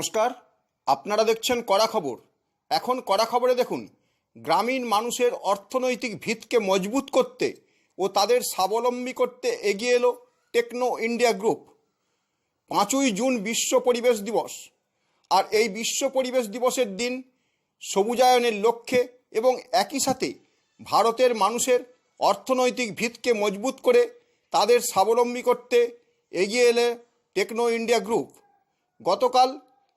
নমস্কার, আপনারা দেখছেন কড়া খবর। এখন কড়া খবরে দেখুন, গ্রামীণ মানুষের অর্থনৈতিক ভিতকে মজবুত করতে ও তাদের স্বাবলম্বী করতে এগিয়ে এলো টেকনো ইন্ডিয়া গ্রুপ। পাঁচই জুন বিশ্ব পরিবেশ দিবস। আর এই বিশ্ব পরিবেশ দিবসের দিন সবুজায়নের লক্ষ্যে এবং একই সাথে ভারতের মানুষের অর্থনৈতিক ভিতকে মজবুত করে তাদের স্বাবলম্বী করতে এগিয়ে এলে টেকনো ইন্ডিয়া গ্রুপ। গতকাল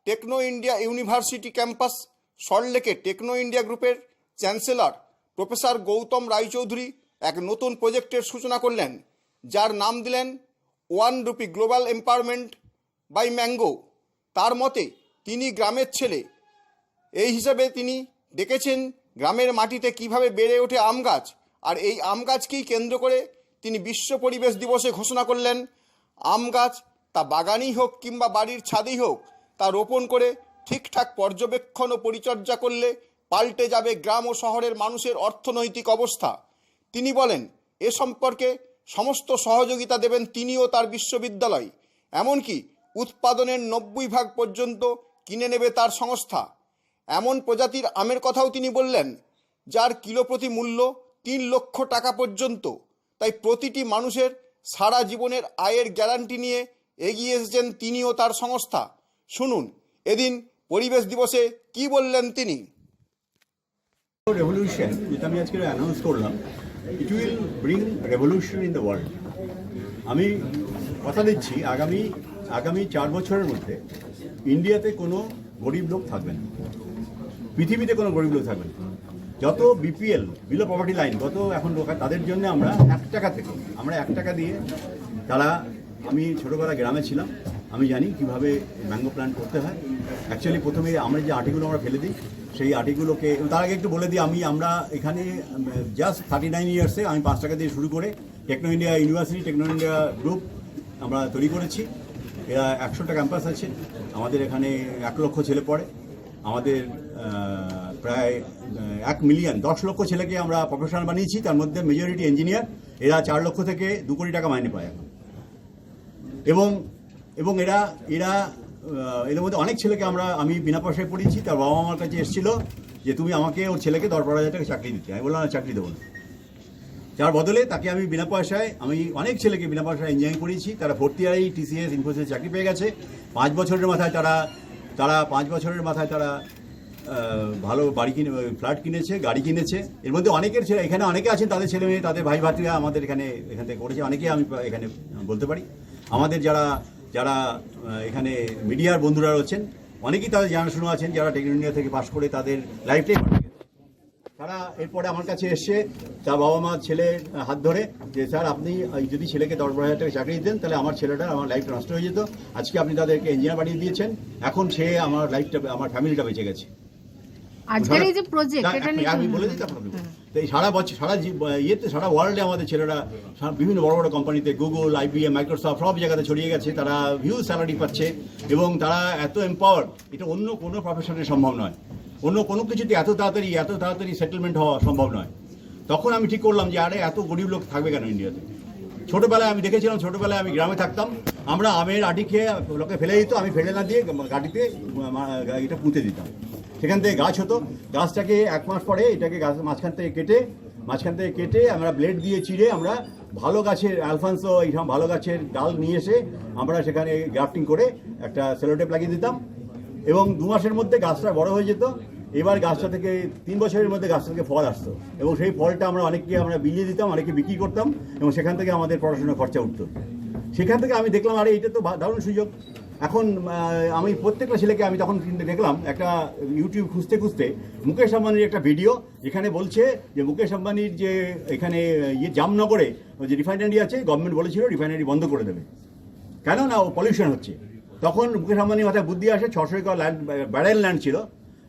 টেকনো ইন্ডিয়া ইউনিভার্সিটি ক্যাম্পাস সল্টলেকে টেকনো ইন্ডিয়া গ্রুপের চ্যান্সেলর প্রফেসর গৌতম রায়চৌধুরী এক নতুন প্রজেক্টের সূচনা করলেন, যার নাম দিলেন one rupee global empowerment by mango. তার মতে, তিনি গ্রামের ছেলে। এই হিসাবে তিনি দেখেছেন গ্রামের মাটিতে কীভাবে বেড়ে ওঠে আম গাছ, আর এই আম গাছকেই কেন্দ্র করে তিনি বিশ্ব পরিবেশ দিবসে ঘোষণা করলেন, আম গাছ তা বাগানই হোক কিংবা বাড়ির ছাদেই হোক তা রোপণ করে ঠিকঠাক পর্যবেক্ষণ ও পরিচর্যা করলে পাল্টে যাবে গ্রাম ও শহরের মানুষের অর্থনৈতিক অবস্থা। তিনি বলেন, এ সম্পর্কে সমস্ত সহযোগিতা দেবেন তিনি ও তার বিশ্ববিদ্যালয়। এমনকি উৎপাদনের নব্বই ভাগ পর্যন্ত কিনে নেবে তার সংস্থা। এমন প্রজাতির আমের কথাও তিনি বললেন, যার কিলো প্রতি মূল্য তিন লক্ষ টাকা পর্যন্ত। তাই প্রতিটি মানুষের সারা জীবনের আয়ের গ্যারান্টি নিয়ে এগিয়ে এসেছেন তিনি ও তার সংস্থা। শুনুন, এদিন পরিবেশ দিবসে কি বললেন তিনি? রেভলিউশন যেটা আমি আজকে অ্যানাউন্স করলাম it will bring revolution in the world আমি কথা দিচ্ছি, আগামী আগামী চার বছরের মধ্যে ইন্ডিয়াতে কোনো গরিব লোক থাকবে না। পৃথিবীতে কোনো গরিব লোক থাকবে না। যত বিপিএল বিলো প্রপার্টি লাইন গত এখন লোক তাদের জন্য আমরা এক টাকা থেকে, আমরা এক টাকা দিয়ে তারা, আমি ছোটোবেলা গ্রামে ছিলাম আমি জানি কীভাবে ম্যাঙ্গো প্ল্যান্ট করতে হয়। অ্যাকচুয়ালি প্রথমে আমরা যে আটিগুলো আমরা ফেলে দিই, সেই আটিগুলোকে, তার আগে একটু বলে দিই, আমি, আমরা এখানে জাস্ট থার্টি নাইন ইয়ার্সে আমি পাঁচ টাকা দিয়ে শুরু করে Techno India university Techno India group আমরা তৈরি করেছি। এরা একশোটা ক্যাম্পাস আছে। আমাদের এখানে এক লক্ষ ছেলে পড়ে। আমাদের প্রায় এক মিলিয়ন দশ লক্ষ ছেলেকে আমরা প্রফেশনাল বানিয়েছি। তার মধ্যে মেজরিটি ইঞ্জিনিয়ার এরা চার লক্ষ থেকে দু কোটি টাকা মাইনে পায় এখন। এবং এবং এরা এরা এদের মধ্যে অনেক ছেলেকে আমরা, আমি বিনা পয়সায় পড়িয়েছি, তার বাবা আমার কাছে এসেছিল যে তুমি আমাকে ওর ছেলেকে দশ বারো হাজার চাকরি দিতে। আমি বললাম চাকরি দেবো যার বদলে তাকে আমি বিনা পয়সায়, আমি অনেক ছেলেকে বিনা পয়সায় ইঞ্জিনিয়ারিং করিয়েছি, তারা ভর্তি আই টিসিএস ইনফোসিস চাকরি পেয়ে গেছে। পাঁচ বছরের মাথায় তারা তারা পাঁচ বছরের মাথায় তারা ভালো বাড়ি কিনে, ফ্ল্যাট কিনেছে, গাড়ি কিনেছে। এর মধ্যে অনেকের ছেলে, এখানে অনেকে আছেন, তাদের ছেলে মেয়ে, তাদের ভাই ভাতিরা আমাদের এখানে, এখান থেকে করেছে। অনেকে আমি এখানে বলতে পারি। আমাদের যারা যারা এখানে মিডিয়ার বন্ধুরা রয়েছেন অনেকেই তাদের জানাশোনা আছেন যারা টেকনো ইন্ডিয়া থেকে পাশ করে তাদের লাইফটাই তারা এরপরে আমার কাছে এসছে তার বাবা মা ছেলে হাত ধরে যে স্যার আপনি যদি ছেলেকে দশ বারো হাজার টাকা চাকরি দিতেন তাহলে আমার ছেলেটা আমার লাইফ নষ্ট হয়ে যেত। আজকে আপনি তাদেরকে ইঞ্জিনিয়ার বানিয়ে দিয়েছেন। এখন সে আমার লাইফটা আমার ফ্যামিলিটা বেঁচে গেছে। আজকের এই যে প্রজেক্ট এটা নিয়ে আমি বলে দিতে আপনাকে তো এই সারা বছর, সারা ইয়েতে, সারা ওয়ার্ল্ডে আমাদের ছেলেরা বিভিন্ন বড় বড় কোম্পানিতে গুগল আইবিএম মাইক্রোসফট সব জায়গাতে ছড়িয়ে গেছে। তারা হিউজ স্যালারি পাচ্ছে এবং তারা এত এম্পাওয়ার্ড এটা অন্য কোনো প্রফেশনে সম্ভব নয়। অন্য কোনো কিছুতে এত তাড়াতাড়ি এত তাড়াতাড়ি সেটেলমেন্ট হওয়া সম্ভব নয়। তখন আমি ঠিক করলাম যে, আরে, এত গরিব লোক থাকবে কেন ইন্ডিয়াতে ছোটোবেলায় আমি দেখেছিলাম, ছোটোবেলায় আমি গ্রামে থাকতাম, আমরা আমের আটি খেয়ে লোকে ফেলে দিত, আমি ফেলে না দিয়ে গাড়িতে এটা পুঁতে দিতাম। সেখান থেকে গাছ হতো। গাছটাকে এক মাস পরে এটাকে গাছ মাঝখান থেকে কেটে, মাঝখান থেকে কেটে আমরা ব্লেড দিয়ে চিড়ে আমরা ভালো গাছের অ্যালফান্সো এইসব ভালো গাছের ডাল নিয়ে এসে আমরা সেখানে গ্রাফটিং করে একটা সেলোটেপ লাগিয়ে দিতাম। এবং দু মাসের মধ্যে গাছটা বড় হয়ে যেত। এবার গাছটা থেকে তিন বছরের মধ্যে গাছটা থেকে ফল আসতো। এবং সেই ফলটা আমরা অনেককে আমরা বিলিয়ে দিতাম অনেকে বিক্রি করতাম এবং সেখান থেকে আমাদের পড়াশোনার খরচা উঠতো। সেখান থেকে আমি দেখলাম, আরে এটা তো দারুণ সুযোগ। এখন আমি প্রত্যেকটা ছেলেকে আমি তখন দেখলাম, একটা ইউটিউব খুঁজতে খুঁজতে মুকেশ আম্বানির একটা ভিডিও যেখানে বলছে যে মুকেশ আম্বানির যে এখানে ইয়ে জামনগরে যে রিফাইনারি আছে গভর্নমেন্ট বলেছিল রিফাইনারি বন্ধ করে দেবে। কেন না ও পলিউশন হচ্ছে। তখন মুকেশ আম্বানির মাথায় বুদ্ধি আসে, ছশো একর ল্যান্ড ব্যারেল ল্যান্ড ছিল।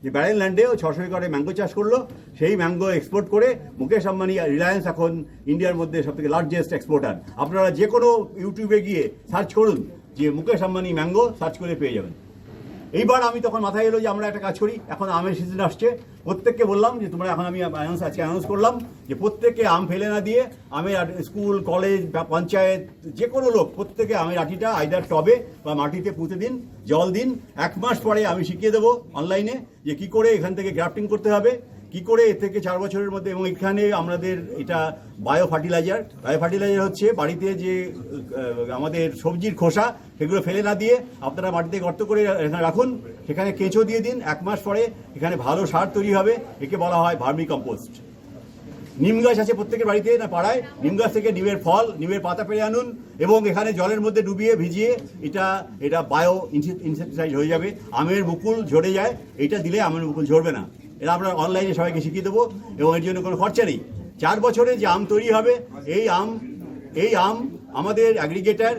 যে ব্যারেল ল্যান্ডে ও ছশো একরে ম্যাঙ্গো চাষ করল। সেই ম্যাঙ্গো এক্সপোর্ট করে মুকেশ আম্বানি রিলায়েন্স এখন ইন্ডিয়ার মধ্যে সব থেকে লার্জেস্ট এক্সপোর্টার আপনারা যে কোনো ইউটিউবে গিয়ে সার্চ করুন যে মুকেশ আম্বানি ম্যাঙ্গো সার্চ করে পেয়ে যাবেন। এইবার আমি তখন মাথায় এলো যে আমরা একটা কাজ করি, এখন আমের সিজন আসছে। প্রত্যেককে বললাম যে তোমরা এখন আমি অ্যানাউন্স আজকে অ্যানাউন্স করলাম যে প্রত্যেককে আম ফেলে না দিয়ে আমের স্কুল কলেজ বা পঞ্চায়েত, যে কোনো লোক প্রত্যেকে আমের আটিটা আইদার টবে বা মাটিতে পুঁতে দিন, জল দিন। এক মাস পরে আমি শিখিয়ে দেবো অনলাইনে যে কি করে এখান থেকে গ্রাফটিং করতে হবে। কি করে এ থেকে চার বছরের মধ্যে এবং এখানে আমাদের এটা বায়ো ফার্টিলাইজার বায়ো ফার্টিলাইজার হচ্ছে বাড়িতে যে আমাদের সবজির খোসা, সেগুলো ফেলে না দিয়ে আপনারা মাটিতে গর্ত করে এখানে রাখুন, সেখানে কেঁচো দিয়ে দিন, এক মাস পরে এখানে ভালো সার তৈরি হবে, একে বলা হয় ভার্মি কম্পোস্ট নিম গাছ আছে প্রত্যেকের বাড়িতে না পাড়ায়, নিম গাছ থেকে নিমের ফল, নিমের পাতা পেরে আনুন এবং এখানে জলের মধ্যে ডুবিয়ে ভিজিয়ে এটা এটা বায়ো ইনসেকটিসাইড হয়ে যাবে, আমের মুকুল ঝরে যায়, এটা দিলে আমের মুকুল ঝরবে না। এটা আমরা অনলাইনে সবাইকে শিখিয়ে দেবো, এবং এর জন্য কোনো খরচা নেই। চার বছরে যে আম তৈরি হবে, এই আম এই আম আমাদের অ্যাগ্রিগেটার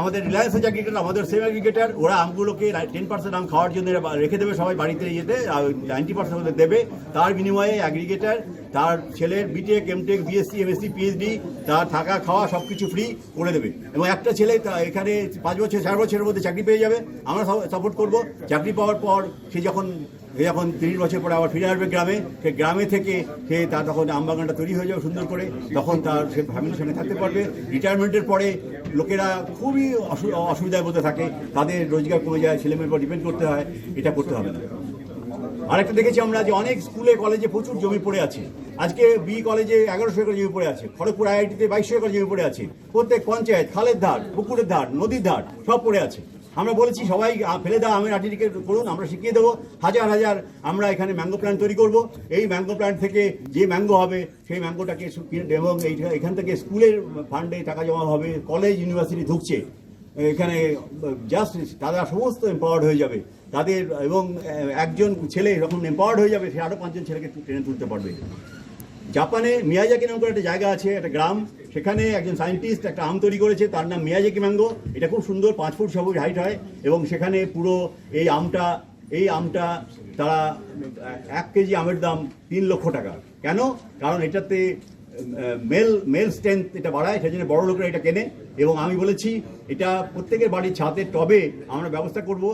আমাদের রিলায়েন্স অ্যাগ্রিগেটার আমাদের সেম অ্যাগ্রিগেটার ওরা আমগুলোকে টেন পার্সেন্ট আম খাওয়ার জন্য রেখে দেবে সবাই বাড়িতে যেতে নাইনটি পার্সেন্ট ওদের দেবে। তার বিনিময়ে অ্যাগ্রিগেটার তার ছেলের BTech MTech BSc MSc PhD তার থাকা খাওয়া সব কিছু ফ্রি করে দেবে। এবং একটা ছেলে এখানে পাঁচ বছর, চার বছরের মধ্যে চাকরি পেয়ে যাবে। আমরা সাপোর্ট করব। চাকরি পাওয়ার পর সে যখন যখন তিরিশ বছর পরে আবার ফিরে আসবে গ্রামে। সে গ্রামে থেকে সে তার তখন আমবাগানটা তৈরি হয়ে যাবে সুন্দর করে। তখন তার সে ফ্যামিলির সঙ্গে থাকতে পারবে। রিটায়ারমেন্টের পরে লোকেরা খুবই অসু- অসুবিধার মধ্যে থাকে। তাদের রোজগার কমে যায়, ছেলেমেয়ের উপর ডিপেন্ড করতে হয়। এটা করতে হবে না। আরেকটা দেখেছি আমরা যে অনেক স্কুলে, কলেজে প্রচুর জমি পড়ে আছে। আজকে বি কলেজে এগারোশো একর জমি পড়ে আছে। খড়গপুর আইআইটিতে বাইশশো একর জমি পড়ে আছে। প্রত্যেক পঞ্চায়েত, খালের ধার, পুকুরের ধার, নদীর ধার সব পড়ে আছে। আমরা বলেছি সবাই ফেলে দেওয়া আমের আটিটিকে করুন, আমরা শিখিয়ে দেবো। হাজার হাজার আমরা এখানে ম্যাঙ্গো প্ল্যান্ট তৈরি করব। এই ম্যাঙ্গো প্ল্যান্ট থেকে যে ম্যাঙ্গো হবে, সেই ম্যাঙ্গোটাকে এবং এখান থেকে স্কুলের ফান্ডে টাকা জমা হবে, কলেজ, ইউনিভার্সিটি ঢুকছে। এখানে জাস্ট তারা সমস্ত এম্পাওয়ার্ড হয়ে যাবে। তাদের এবং একজন ছেলে যখন এম্পাওয়ার্ড হয়ে যাবে, সে আরও পাঁচজন ছেলেকে টেনে তুলতে পারবে। জাপানে মিয়াজাকি নাম করে একটা জায়গা আছে, একটা গ্রাম। সেখানে একজন সায়েন্টিস্ট একটা আম তৈরি করেছে, তার নাম মিয়াজাকি ম্যাঙ্গো। এটা খুব সুন্দর, পাঁচ ফুট সবুজ হাইট হয় এবং সেখানে পুরো এই আমটা এই আমটা তারা এক কেজি আমের দাম তিন লক্ষ টাকা। কেন? কারণ এটাতে মেল মেল স্ট্রেংথ এটা বাড়ায় সেই জন্য বড় লোকরা এটা কেনে। এবং আমি বলেছি, এটা প্রত্যেকের বাড়ির ছাদের টবে আমরা ব্যবস্থা করব।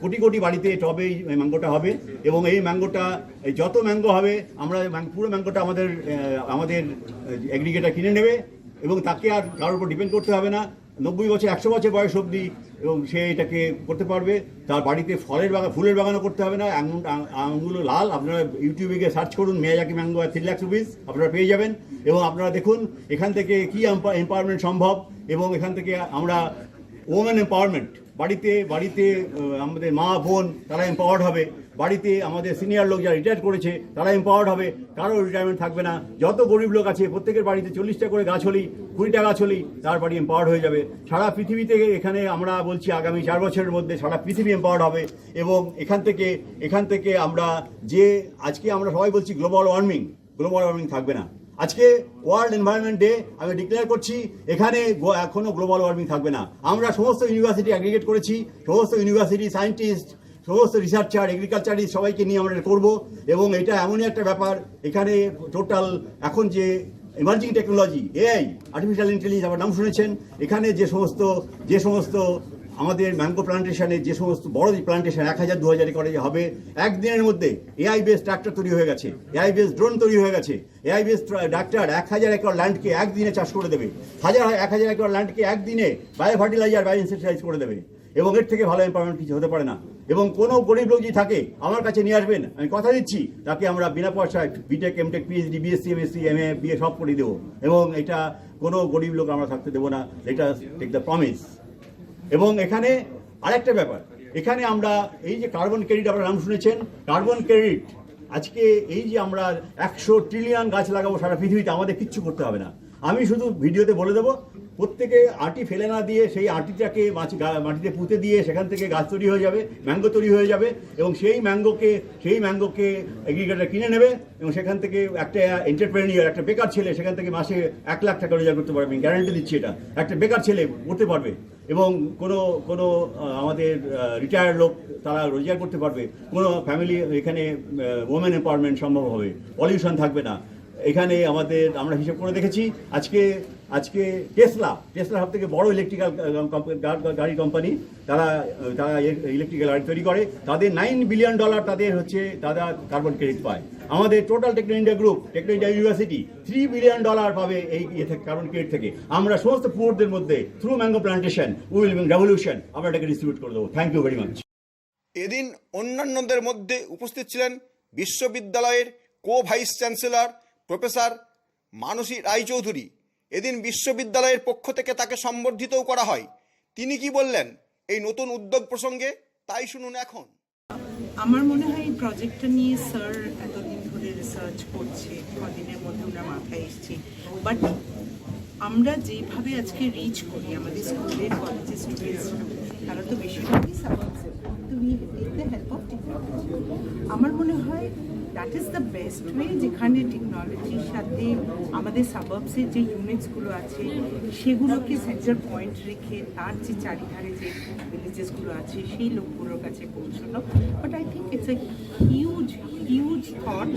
কোটি কোটি বাড়িতে টবে এই ম্যাঙ্গোটা হবে এবং এই ম্যাঙ্গোটা যত ম্যাঙ্গো হবে, আমরা পুরো ম্যাঙ্গোটা আমাদের আমাদের এগ্রিগেটার কিনে নেবে এবং তাকে আর কারোর উপর ডিপেন্ড করতে হবে না। নব্বই বছর, একশো বছর বয়স অবধি এবং সে এটাকে করতে পারবে। তার বাড়িতে ফলের বাগান, ফুলের বাগানও করতে হবে না। আঙুর আঙ- লাল, আপনারা ইউটিউবে গিয়ে সার্চ করুন, Miyazaki mango three lakh rupees আপনারা পেয়ে যাবেন। এবং আপনারা দেখুন, এখান থেকে কী এম্পাওয়ারমেন্ট সম্ভব এবং এখান থেকে আমরা ওমেন এম্পাওয়ারমেন্ট বাড়িতে বাড়িতে আমাদের মা বোন, তারা এম্পাওয়ার্ড হবে। বাড়িতে আমাদের সিনিয়র লোক যারা রিটায়ার করেছে, তারা এম্পাওয়ার্ড হবে। কারও রিটায়ারমেন্ট থাকবে না। যত গরিব লোক আছে, প্রত্যেকের বাড়িতে চল্লিশটা করে গাছ হলেই, কুড়িটা গাছ হলেই তার বাড়ি এম্পাওয়ার্ড হয়ে যাবে। সারা পৃথিবীতে এখানে আমরা বলছি আগামী চার বছরের মধ্যে সারা পৃথিবী এম্পাওয়ার্ড হবে এবং এখান থেকে এখান থেকে আমরা যে, আজকে আমরা সবাই বলছি গ্লোবাল ওয়ার্মিং গ্লোবাল ওয়ার্মিং থাকবে না। আজকে ওয়ার্ল্ড এনভায়রনমেন্ট ডে আমি ডিক্লেয়ার করছি, এখানে গো- এখনও গ্লোবাল ওয়ার্মিং থাকবে না। আমরা সমস্ত ইউনিভার্সিটি অ্যাগ্রিগেট করেছি, সমস্ত ইউনিভার্সিটি সায়েন্টিস্ট সমস্ত রিসার্চার এগ্রিকালচারিস্ট সবাইকে নিয়ে আমরা করব, এবং এটা এমনই একটা ব্যাপার, এখানে টোটাল এখন যে emerging technology AI artificial intelligence আমার নাম শুনেছেন, এখানে যে সমস্ত যে সমস্ত আমাদের ম্যাঙ্গো প্লান্টেশনে যে সমস্ত বড় যে প্লান্টেশন, এক হাজার দু হাজার করে হবে, একদিনের মধ্যে এআই বেস ট্রাক্টর তৈরি হয়ে গেছে এআই বেস ড্রোন তৈরি হয়ে গেছে। এআই বেস ডাক্তার এক হাজার একর ল্যান্ডকে একদিনে চাষ করে দেবে। হাজার, এক হাজার একর ল্যান্ডকে একদিনে বায়ো ফার্টিলাইজার বায়ো ইনসেক্টিসাইজ করে দেবে। এবং এর থেকে ভালো এম্পাওয়ারমেন্ট কিছু হতে পারে না। এবং কোনো গরিব লোক যদি থাকে, আমার কাছে নিয়ে আসবেন, আমি কথা দিচ্ছি, তাকে আমরা বিনা পয়সায় BTech MTech PhD BSc MSc M A BA সব করে দেবো। এবং এটা কোনো গরিব লোক আমরা থাকতে দেবো না। এটা টেক দ্য প্রমিস এবং এখানে আরেকটা ব্যাপার। এখানে আমরা এই যে কার্বন ক্রেডিট আপনার নাম শুনেছেন, কার্বন ক্রেডিট, আজকে এই যে আমরা একশো ট্রিলিয়ন গাছ লাগাবো সারা পৃথিবীতে, আমাদের কিচ্ছু করতে হবে না। আমি শুধু ভিডিওতে বলে দেবো প্রত্যেকে আটি ফেলে না দিয়ে সেই আটিটাকে মাছি মাটিতে পুঁতে দিয়ে সেখান থেকে গাছ তৈরি হয়ে যাবে, ম্যাঙ্গো তৈরি হয়ে যাবে এবং সেই ম্যাঙ্গোকে সেই ম্যাঙ্গোকে এগ্রিগেটার কিনে নেবে এবং সেখান থেকে একটা এন্টারপ্রেনিয়ার একটা বেকার ছেলে সেখান থেকে মাসে এক লাখ টাকা রোজগার করতে পারবে। গ্যারান্টি দিচ্ছি এটা। একটা বেকার ছেলে করতে পারবে এবং কোনো কোনো আমাদের রিটায়ার্ড লোক তারা রোজগার করতে পারবে। কোনো ফ্যামিলি এখানে ওমেন এম্পাওয়ারমেন্ট সম্ভব হবে। পলিউশন থাকবে না। এখানে আমাদের, আমরা হিসেব করে দেখেছি, আজকে আজকে টেসলা টেসলা সব থেকে বড় ইলেকট্রিক্যাল গাড়ি কোম্পানি তারা তারা ইলেকট্রিক্যাল গাড়ি তৈরি করে। তাদের নাইন বিলিয়ন ডলার তাদের হচ্ছে, তারা কার্বন ক্রেডিট পায়। আমাদের total Techno India group Techno India university three billion dollar পাবে এই ইয়ে থেকে কার্বন ক্রেডিট থেকে। আমরা সমস্ত পুয়ারদের মধ্যে through mango plantation will revolution আমরা এটাকে ডিস্ট্রিবিউট করে দেবো। থ্যাংক ইউ ভেরি মাচ এদিন অন্যান্যদের মধ্যে উপস্থিত ছিলেন বিশ্ববিদ্যালয়ের co vice chancellor professor Manasi Roychowdhury এদিন বিশ্ববিদ্যালয়ের পক্ষ থেকে তাকে সম্বর্ধিতও করা হয়। তিনি কি বললেন? এই নতুন উদ্যোগ প্রসঙ্গে তাই শুনুন এখন। আমার মনে হয় এই প্রজেক্টটা নিয়ে স্যার এতদিন ধরে রিসার্চ করছে, কদিনের মধ্যে আমরা মাথায় এসেছি। বাট আমরা যেভাবে আজকে রিচ করি, আমাদের স্কুলের কলেজের স্টুডেন্টস তারা তো বেশিরভাগই হেল্প অফ আমার মনে হয় that is the best way যেখানে টেকনোলজির সাথে আমাদের সাবাবসের যে ইউনিটসগুলো আছে, সেগুলোকে সেন্টার পয়েন্ট রেখে তার যে চারিধারে যে ভিলেজেসগুলো আছে, সেই লোকগুলোর কাছে পৌঁছানো। But I think it's a huge thought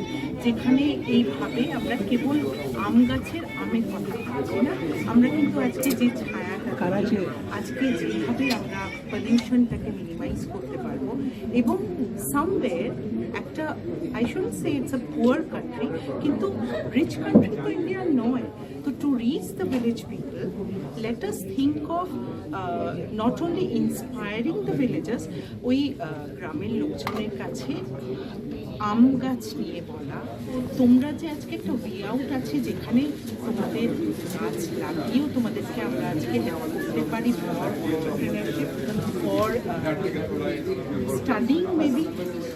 যেখানে এইভাবে আমরা কেবল আম গাছের আমের কথা বলছি না। আমরা কিন্তু আজকে যে ছায়াটা আজকে যেভাবে আমরা পলিউশনটাকে মিনিমাইজ করতে পারব এবং সামওয়ের একটা I should say it's a poor country কিন্তু রিচ কান্ট্রি তো ইন্ডিয়া নয়। তো to reach the village people let us think of not only inspiring the villagers ওই গ্রামের লোকজনের কাছে আম গাছ নিয়ে বলা। তোমরা যে আজকে একটা ওয়ে আউট আছে যেখানে তোমাদের গাছ লাগিয়েও তোমাদেরকে আমরা আজকে দেওয়া করতে পারি স্টাডিং মেবি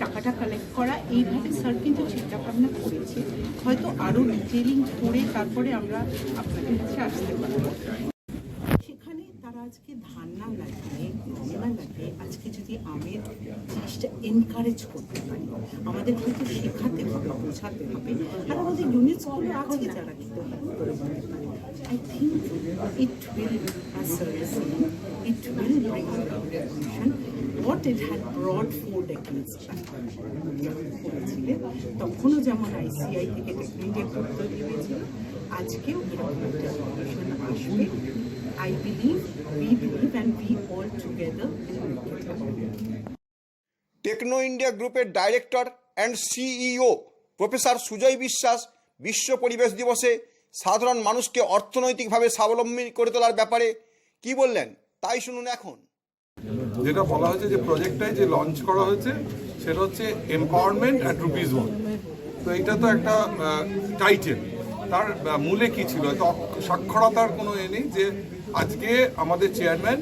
টাকাটা কালেক্ট করা। এইভাবে স্যার কিন্তু চিন্তা ভাবনা করেছে। হয়তো আরও ডিটেলিং করে তারপরে আমরা আপনাদের কাছে আসতে পারব। আজকে ধান না লাগিয়ে গম না লাগিয়ে আজকে যদি আমের জিনিসটা এনকারেজ করতে পারি আমাদের হয়তো শেখাতে হবে বোঝাতে হবে। আর আমাদের ইউনিটসগুলো আছে যারা কিন্তু I think it will bring about revolution. What it had brought four decades তখনও যেমন আইসিআই থেকে টেকনিকে গুরুত্ব দিয়েছিল আজকেও আসবে। I believe, we believe, and we all together. Techno India গ্রুপের director and CEO professor Sujay Biswas বিশ্ব পরিবেশ দিবসে সাধারণ মানুষকে অর্থনৈতিকভাবে স্বাবলম্বী করে তোলার ব্যাপারে কি বললেন? তাই শুনুন এখন। যেটা বলা হয়েছে যে প্রজেক্টটায় যে লঞ্চ করা হয়েছে সেটা হচ্ছে এম্পাওয়ারমেন্ট অ্যাট রুপিজ ওয়ান তো এটা তো একটা টাইটেল তার মূলে কি ছিল? তো সাক্ষরতার কোনো এ নেই যে আজকে আমাদের চেয়ারম্যান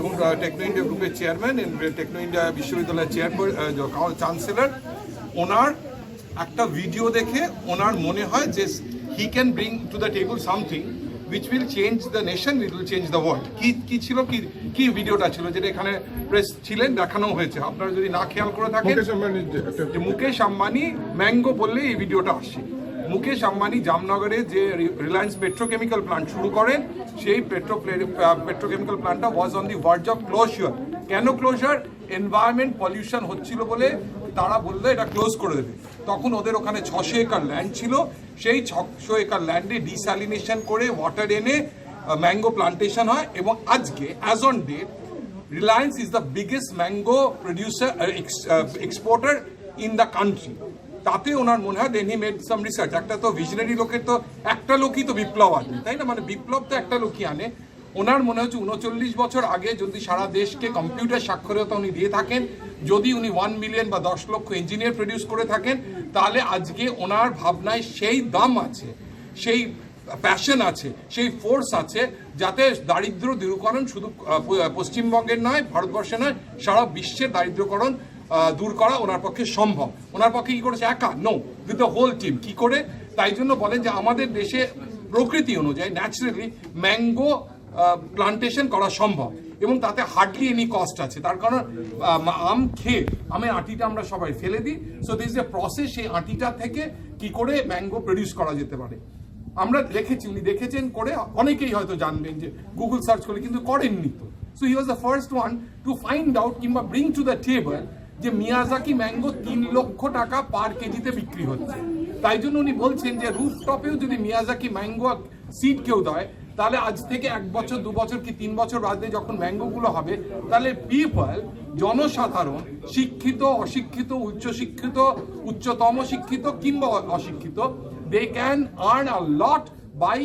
এবং টেকনো ইন্ডিয়া গ্রুপের চেয়ারম্যান টেকনো ইন্ডিয়া বিশ্ববিদ্যালয়ের চেয়ার চ্যান্সেলর ওনার একটা ভিডিও দেখে ওনার মনে হয় যে he can bring to the table something which will change the nation will will change the world কি কি ছিল কি কি ভিডিওটা ছিল যেটা এখানে প্রেস ছিলেন দেখানো হয়েছে? আপনারা যদি না খেয়াল করে থাকেন মুকেশ আম্বানি ম্যাঙ্গো বললেই এই ভিডিওটা আসে। মুকেশ আম্বানি জামনগরে যে রিলায়েন্স পেট্রোকেমিক্যাল প্লান্ট শুরু করেন, সেই petro petrochemical প্লান্টটা was on the verge of closure কেন ক্লোজার এনভায়রনমেন্ট পলিউশন হচ্ছিল বলে তারা বলল, এটা ক্লোজ করে দেবে। তখন ওদের ওখানে ছশো একর ল্যান্ড ছিল। সেই ছশো একর ল্যান্ডে ডিস্যালিনেশন করে ওয়াটার এনে ম্যাঙ্গো প্লান্টেশন হয় এবং আজকে as on date Reliance is the biggest mango producer exporter in the country তাতে ওনার মনে হয় দেন হি মেড সাম রিসার্চ একটা তো ভিশনারি লোকের তো একটা লোকই তো বিপ্লব আনে, তাই না? মানে বিপ্লব তো একটা লোকই আনে। ওনার মনে হচ্ছে উনচল্লিশ বছর আগে যদি সারা দেশকে কম্পিউটার সাক্ষরতা উনি দিয়ে থাকেন, যদি উনি ওয়ান মিলিয়ন বা দশ লক্ষ ইঞ্জিনিয়ার প্রডিউস করে থাকেন, তাহলে আজকে ওনার ভাবনায় সেই দাম আছে, সেই প্যাশন আছে, সেই ফোর্স আছে, যাতে দারিদ্র দূরীকরণ শুধু পশ্চিমবঙ্গের নয় ভারতবর্ষে নয়, সারা বিশ্বের দারিদ্রকরণ দূর করা ওনার পক্ষে সম্ভব। ওনার পক্ষে কি করেছে? একা? No with the whole team কি করে? তাই জন্য বলেন যে আমাদের দেশে প্রকৃতি অনুযায়ী ন্যাচারালি ম্যাঙ্গো প্লান্টেশন করা সম্ভব। এবং তাতে হার্ডলি এনি কস্ট আছে। তার কারণ আম, খেয়ে আমের আটিটা আমরা সবাই ফেলে দিই। সো দিস এ প্রসেস সেই আটিটা থেকে কি করে ম্যাঙ্গো প্রডিউস করা যেতে পারে। আমরা দেখেছি উনি দেখেছেন করে অনেকেই হয়তো জানবেন যে গুগল সার্চ করে কিন্তু করেননি তো। So he was the first one to find out কিংবা ব্রিং টু দ্য টেবল যে মিয়াজাকি ম্যাঙ্গো তিন লক্ষ টাকা পার কেজিতে বিক্রি হচ্ছে। তাই জন্য উনি বলছেন যে রুফ টপেও যদি মিয়াজাকি ম্যাঙ্গো সিড কেউ দেয়, তাহলে আজ থেকে এক বছর, দু বছর কি তিন বছর বাদে যখন ম্যাঙ্গোগুলো হবে, তাহলে পিপল জনসাধারণ, শিক্ষিত, অশিক্ষিত, উচ্চশিক্ষিত, উচ্চতম শিক্ষিত কিংবা অশিক্ষিত they can earn a lot by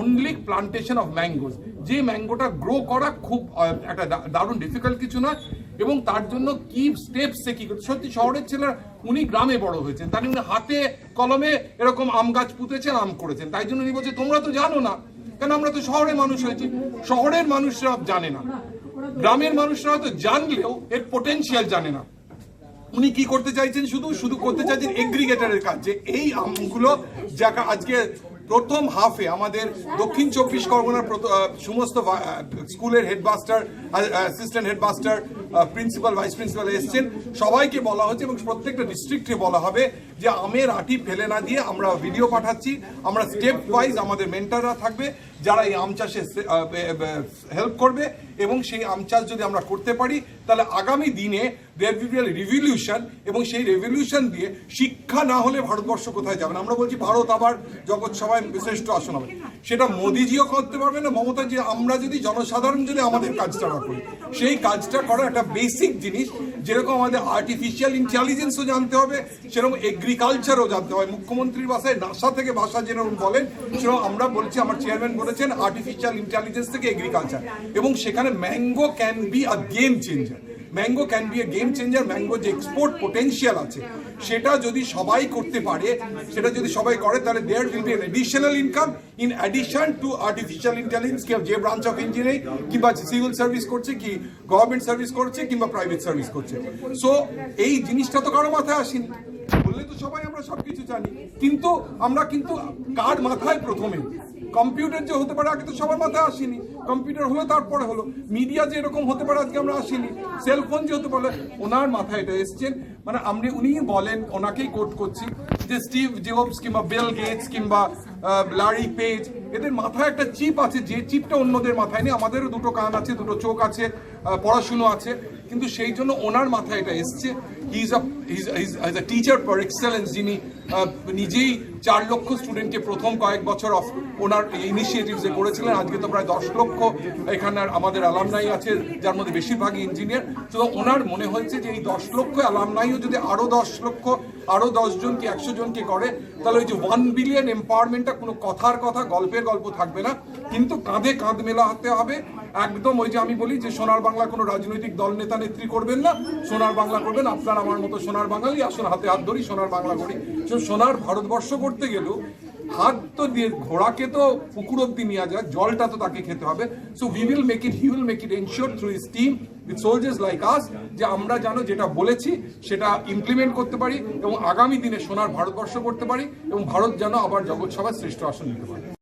only plantation of mangoes যে ম্যাঙ্গোটা গ্রো করা খুব একটা দারুণ ডিফিকাল্ট কিছু নয় এবং তার জন্য কি স্টেপসে কি করতে সত্যি শহরের ছেলেরা, উনি গ্রামে বড় হয়েছেন। তার উনি হাতে কলমে এরকম আম গাছ পুঁতেছেন, আম করেছেন। তাই জন্য উনি বলছে, তোমরা তো জানো না, কেন আমরা তো শহরের মানুষ হয়েছি। শহরের মানুষরা জানে না। গ্রামের মানুষরা হয়তো জানলেও এর পোটেনশিয়াল জানে না। উনি কি করতে চাইছেন শুধু? শুধু করতে চাইছেন এগ্রিগেটারের কাজ, যে এই আমগুলো যাকে আজকে প্রথম হাফে আমাদের দক্ষিণ চব্বিশ পরগনার সমস্ত স্কুলের headmaster assistant headmaster principal vice principal এসছেন। সবাইকে বলা হচ্ছে এবং প্রত্যেকটা ডিস্ট্রিক্টে বলা হবে যে আমের আটি ফেলে না দিয়ে আমরা ভিডিও পাঠাচ্ছি। আমরা স্টেপ ওয়াইজ আমাদের মেন্টাররা থাকবে, যারা এই আম চাষে হেল্প করবে এবং সেই আম চাষ যদি আমরা করতে পারি, তাহলে আগামী দিনে দেয়ার রিভলিউশন এবং সেই রেভলিউশন দিয়ে শিক্ষা না হলে ভারতবর্ষ কোথায় যাবে আমরা বলছি ভারত আবার জগৎ সভায় শ্রেষ্ঠ আসন হবে। সেটা মোদিজিও করতে পারবে না, মমতা যে আমরা যদি জনসাধারণ যদি আমাদের কাজটা না করি, সেই কাজটা করা একটা বেসিক জিনিস যেরকম আমাদের আর্টিফিশিয়াল ইন্টেলিজেন্সও জানতে হবে, সেরকম এগ্রিকালচারও জানতে হয় মুখ্যমন্ত্রীর ভাষায় নাসা থেকে ভাষা যেরকম বলেন, সেরকম আমরা বলছি, আমার চেয়ারম্যান বলেছেন আর্টিফিশিয়াল ইন্টেলিজেন্স থেকে এগ্রিকালচার এবং সেখানে mango can be a game changer mango can be a game changer mango যে এক্সপোর্ট পোটেনশিয়াল আছে, সেটা যদি সবাই করতে পারে, সেটা যদি সবাই করে, তাহলে there will be additional income in addition to artificial intelligence কেউ যে ব্রাঞ্চ অফ ইঞ্জিনিয়ারিং কিংবা সিভিল সার্ভিস করছে কি গভর্নমেন্ট সার্ভিস করছে কিংবা প্রাইভেট সার্ভিস করছে। সো এই জিনিসটা তো কারও মাথায় আসেনি। বললে তো সবাই আমরা সবকিছু জানি। কিন্তু আমরা কিন্তু কার মাথায় প্রথমে। কম্পিউটার যে হতে পারে, আগে তো সবার মাথায় আসেনি। কম্পিউটার হলো, তারপরে হলো। মিডিয়া যে এরকম হতে পারে, আজকে আমরা আসিনি। সেলফোন যে হতে পারে, ওনার মাথায় এটা এসছেন। মানে আপনি, উনি বলেন, ওনাকেই কোট করছি যে স্টিভ জবস কিংবা বেল গেটস কিংবা লারি পেজ এদের মাথায় একটা চিপ আছে, যে চিপটা অন্যদের মাথায় নেই। আমাদেরও দুটো কান আছে, দুটো চোখ আছে পড়াশুনো আছে। কিন্তু সেই জন্য ওনার মাথায় এটা এসছে। আ টিচার ফর এক্সেলেন্স যিনি নিজেই চার লক্ষ স্টুডেন্টকে প্রথম কয়েক বছর অফ ওনার ইনিশিয়েটিভসে করেছিলেন। আজকে তো প্রায় দশ লক্ষ এখানে আমাদের অ্যালামনাই আছে, যার মধ্যে বেশিরভাগই ইঞ্জিনিয়ার তো ওনার মনে হয়েছে যে এই দশ লক্ষ অ্যালামনাইও যদি আরও দশ লক্ষ, আরও দশ জনকে, একশো জনকে করে, তাহলে ওই যে ওয়ান বিলিয়ন এম্পাওয়ারমেন্টটা কোনো কথার কথা, গল্পের গল্প থাকবে না। কিন্তু কাঁধে কাঁধ মেলাতে হবে। একদম ওই যে আমি বলি যে সোনার বাংলা কোনো রাজনৈতিক দল, নেতা, নেত্রী করবেন না। সোনার বাংলা করবেন, আপনার আমার মতো সোনার বাঙালি। আসুন হাতে হাত ধরি, সোনার বাংলা করি। সোনার ভারতবর্ষ করতে গেলেও হাত তো দিয়ে, ঘোড়াকে তো পুকুর অব্দি নিয়ে যায়, জলটা তো তাকে খেতে হবে। So we will make it he will make it ensure through his team with soldiers like us যে আমরা জানো যেটা বলেছি, সেটা ইমপ্লিমেন্ট করতে পারি এবং আগামী দিনে সোনার ভারতবর্ষ করতে পারি এবং ভারত যেন আবার জগৎ সভায় শ্রেষ্ঠ আসন নিতে পারে।